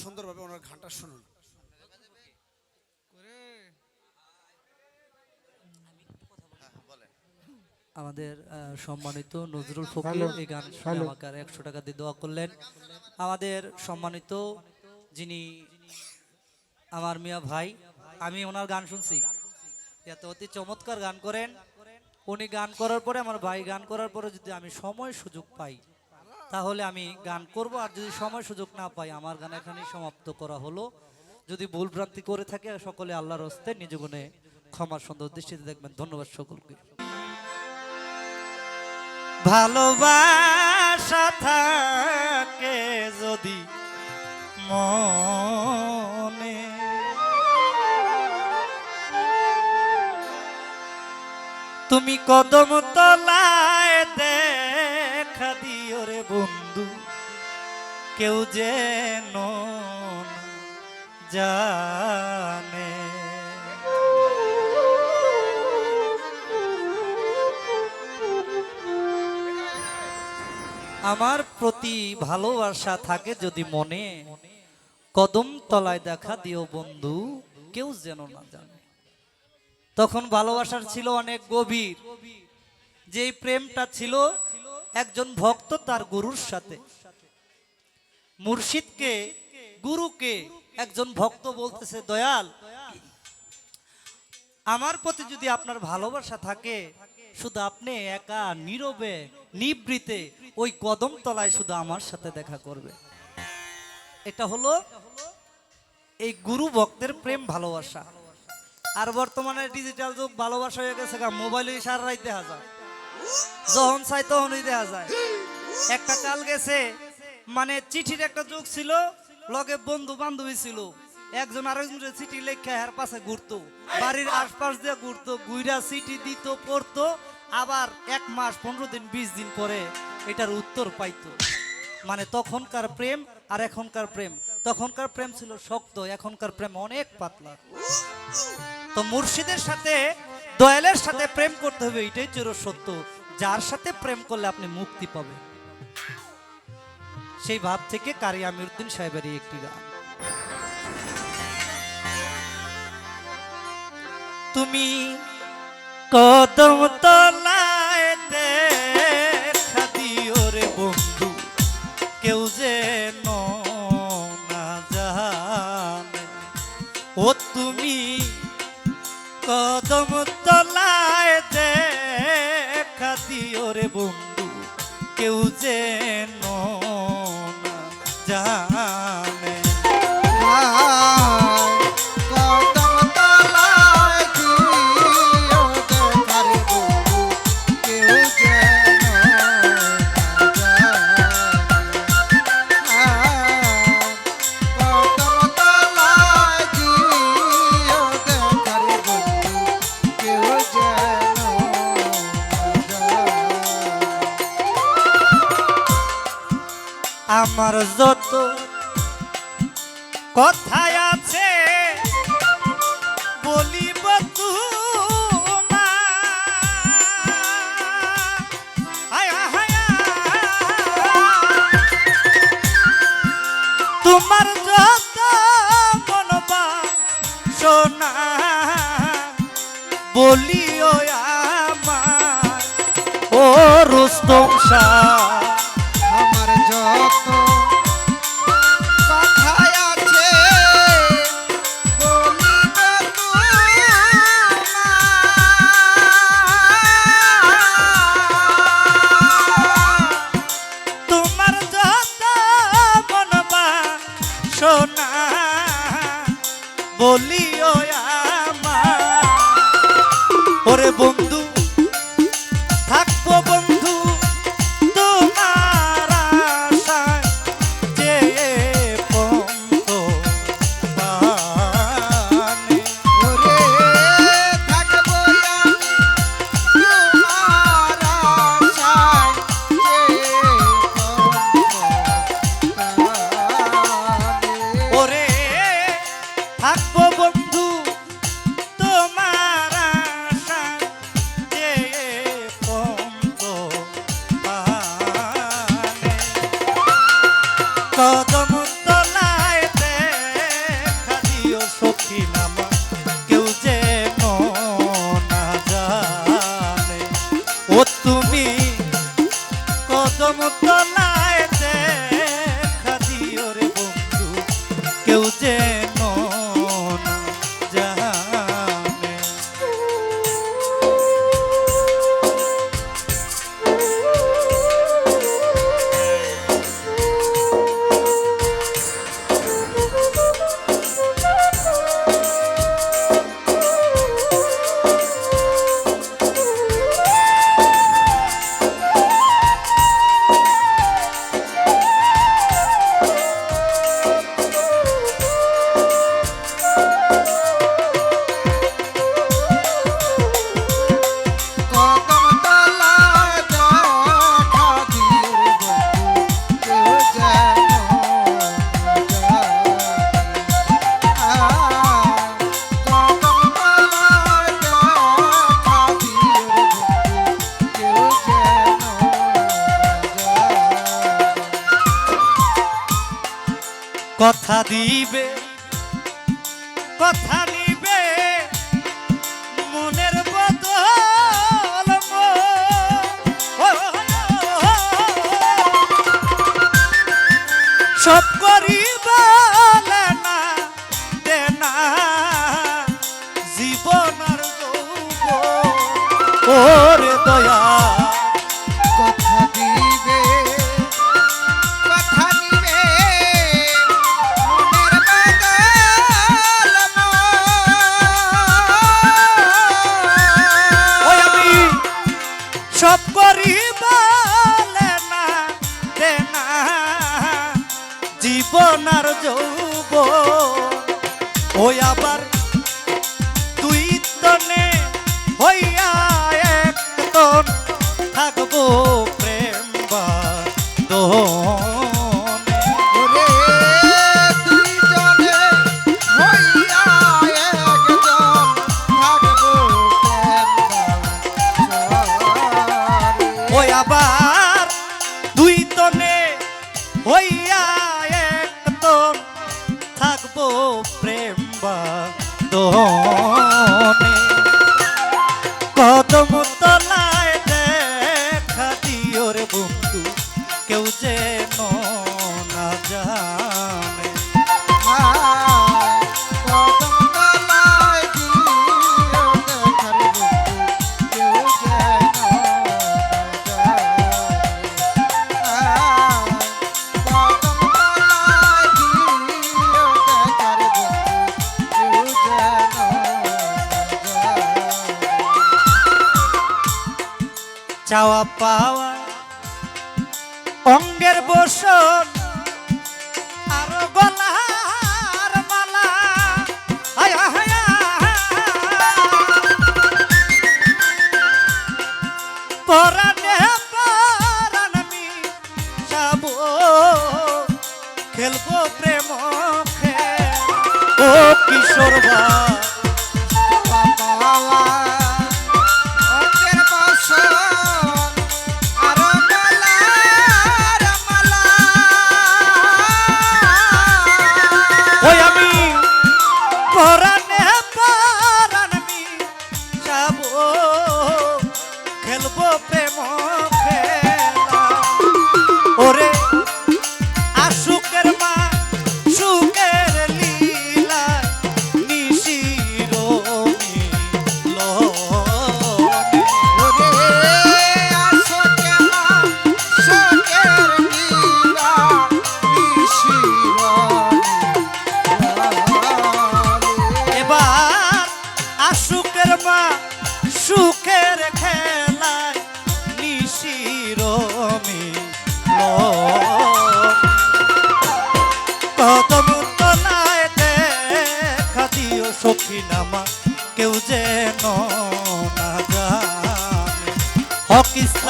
সুন্দরভাবে ওনার গানটা শুনুন। আমাদের সম্মানিত নজরুল ফকির এই গান শুনে আমাকে একশো টাকা দিয়ে দোয়া করলেন। আমাদের সম্মানিত যিনি আমার মিয়া ভাই আমি ওনার গান শুনছি। এত অতি চমৎকার গান করেন। উনি গান করার পরে আমার ভাই গান করার পরে যদি আমি সময় সুযোগ পাই তাহলে আমি গান করব, আর যদি সময় সুযোগ না পাই, আমার গান এখানেই সমাপ্ত করা হলো। যদি ভুল ভ্রান্তি করে থাকে, সকলে আল্লাহর হস্তে নিজ গুণে ক্ষমার সুন্দর দৃষ্টিতে দেখবেন। ধন্যবাদ সকলকে। ভালোবাসা থাকে যদি মনে। তুমি কদম তলায় কেউ যেন জানে। আমার প্রতি ভালোবাসা থাকে যদি মনে কদম তলায় দেখা দিও বন্ধু, কেউ যেন না জানে। তখন ভালোবাসার ছিল অনেক গভীর। যেই প্রেমটা ছিল, একজন ভক্ত তার গুরুর সাথে মুর্শিদকে, গুরুকে একজন ভক্ত বলতেছে, দয়াল, আমার প্রতি যদি আপনার ভালোবাসা থাকে, শুধু আপনি একা, নীরবে, নিবৃতে, ওই কদম তলায় শুধু আমার সাথে দেখা করবে। এটা হলো এই গুরু ভক্তের প্রেম ভালোবাসা। আর বর্তমানে ডিজিটাল যুগ, ভালোবাসা হয়ে গেছে গা মোবাইলে সারা রাত দেখা যায়। যখন চাই তখনই দেখা যায়। একটা কাল গেছে মানে চিঠির একটা যুগ ছিল, লগে বন্ধু বান্ধবী ছিল। একজন আরেকজনের চিঠি লেখা এর পাশে ঘুরতো। বাড়ির আশপাশ দিয়ে ঘুরতো গুইরা চিঠি দিত, পড়তো, আবার এক মাস পনেরো দিন, বিশ দিন পরে এটার উত্তর পাইতো। মানে তখনকার প্রেম আর এখনকার প্রেম। তখনকার প্রেম ছিল শক্ত, এখনকার প্রেম অনেক পাতলা। তো মুর্শিদের সাথে, দয়ালের সাথে প্রেম করতে হবে, এটাই চির সত্য। যার সাথে প্রেম করলে আপনি মুক্তি পাবেন। সেই ভাব থেকে কারি আমিরুদ্দিন সাহেবের একটি গান। তুমি কদম কেউ ও তুমি কদম তলায় রে বন্ধু, কেউ যেন আমার যত কথায় আছে বলিব। তোমার যত মনবা সোনা বলিও আমার। ও রুস্তম শাহ কদম কথা দিবে কথা দিবে মনের বদল সব করিবা না দেনা দয়া সোনার যৌব ও আবার দুই তনে হইয়া এক তন থাকব প্রেম বা Goiabá চাওয়া পাওয়া অঙ্গের বসন আর গলার মালা। প্রেম খেল ও কিশোর বা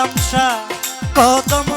তামসা কদম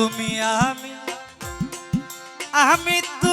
তুমি আমি আমি তুমি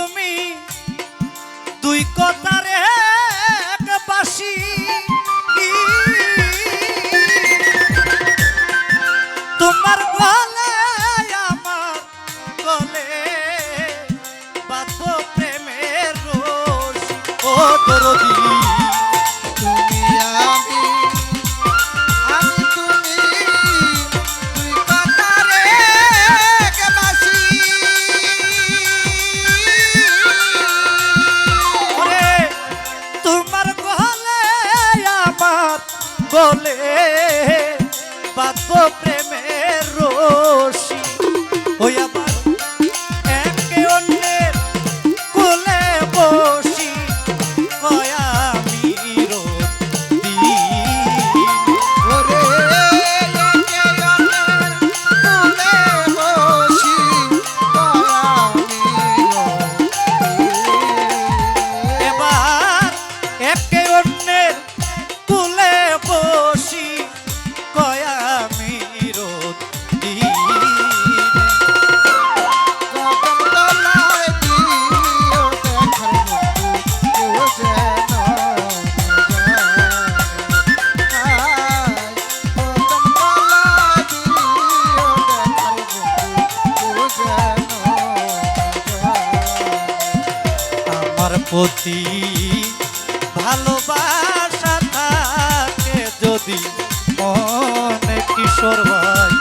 ভালোবাসা থাকে যদি মনে কিশোর ভাই,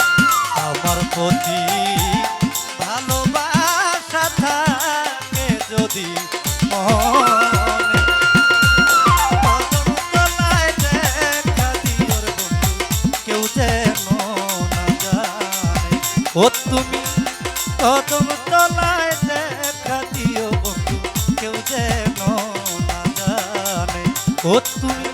আমার প্রতি ভালোবাসা থাকে যদি ও তুমি কদম তলায় ও তুমি?